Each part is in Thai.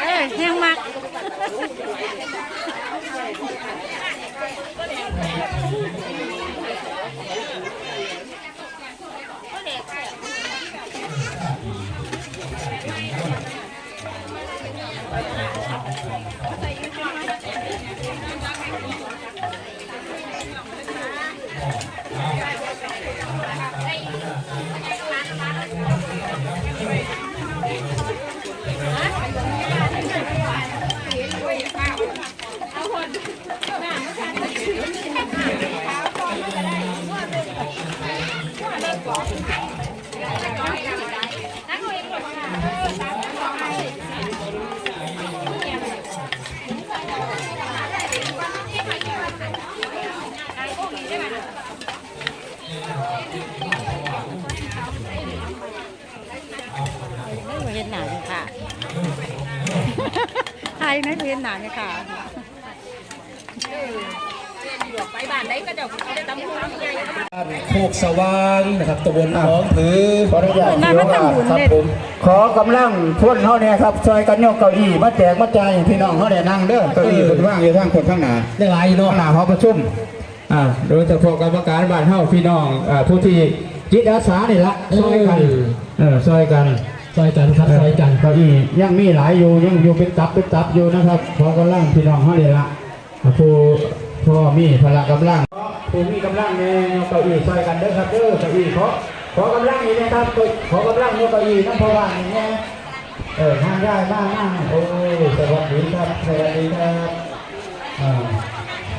เออแห้งมาก ไม่เห็นหนาเลยค่ะไทยไม่เห็นหนาเลยค่ะไปบ้านไหนก็เดี๋ยวเขาได้ตำหูใหญ่บ้านโคกสว่างนะครับตำบลหนองผือขออนุญาตน่ามาทำบุญครับเนี่ยผมขอกำลังทุนเขาเนี่ยครับช่วยกันยกเก้าอี้มาแจกมาจ่ายให้พี่น้องเขาเนี่ยนั่งเด้อเก้าอี้เป็นว่างอยู่ทางคนข้างหน้าได้หลายเนาะข้างหน้าเขาประชุม อ่าโดยเฉพาะกรรมการบ้านเฮาพี่น้องอ่าผู้ที่จิตอาสานี่ละช่วยกันเออช่วยกันซอยกันครับซอยกันเก้าอี้ยังมีหลายอยู่ยังอยู่เป็นตับเป็นตับอยู่นะครับขอกำลังพี่น้องเขาเนี่ยละผู้พ่อมีพละกำลังผู้มีกำลังเนี่ยเก้าอี้ช่วยกันเด้อครับเด้อเก้าอี้ขอขอกำลังอีกนะครับขอกำลังยกเก้าอี้น้ำพวานนี่แน่เออนั่งได้นั่งนั่งโอ้ยสวัสดีครับสวัสดีครับอ่า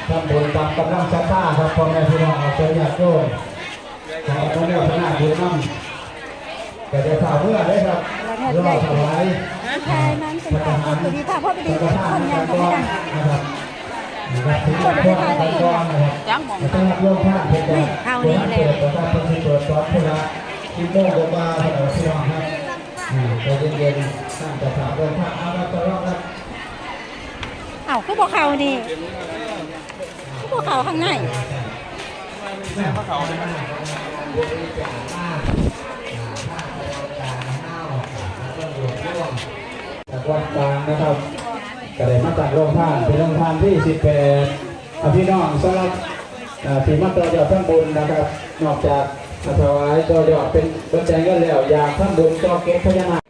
ทำบุญตามกำลังศรัทธาครับพ่อแม่พี่น้องเอาใจญาติโยมขออนุโมทนาบุญนำแต่จะข่าวเมื่อได้ครับรอถวายไทยนั้นเป็นการคนดีค่ะพ่อไปดีพระคทานนยังก่ก็อไม่นดังนะครับนะครับถึงจะพ่อไปก่อนนะครับจังหมองต้องรับโยมท่านเป็นแบบเปิดประกาศเป็นที่เปิดตอนพุทธะที่โมงกว่าพระพี่น้องครับอ่าใจเย็นๆตั้งแต่ถามเรื่องพระอาวัตรครับเอ้าคือบอกเขานี่ คือบอกเขาข้างในจากวัดกลางนะครับก็ไดมาจากโรงทานเป็นโรงทานที่ 18พี่น้องสำหรับทีมาต่อยอดทั้งบุญนะครับ นอกจากถวายต่อยอดเป็นบัญชีเงินแล้ว อยากทั้งบุญก็เก็บพญานาค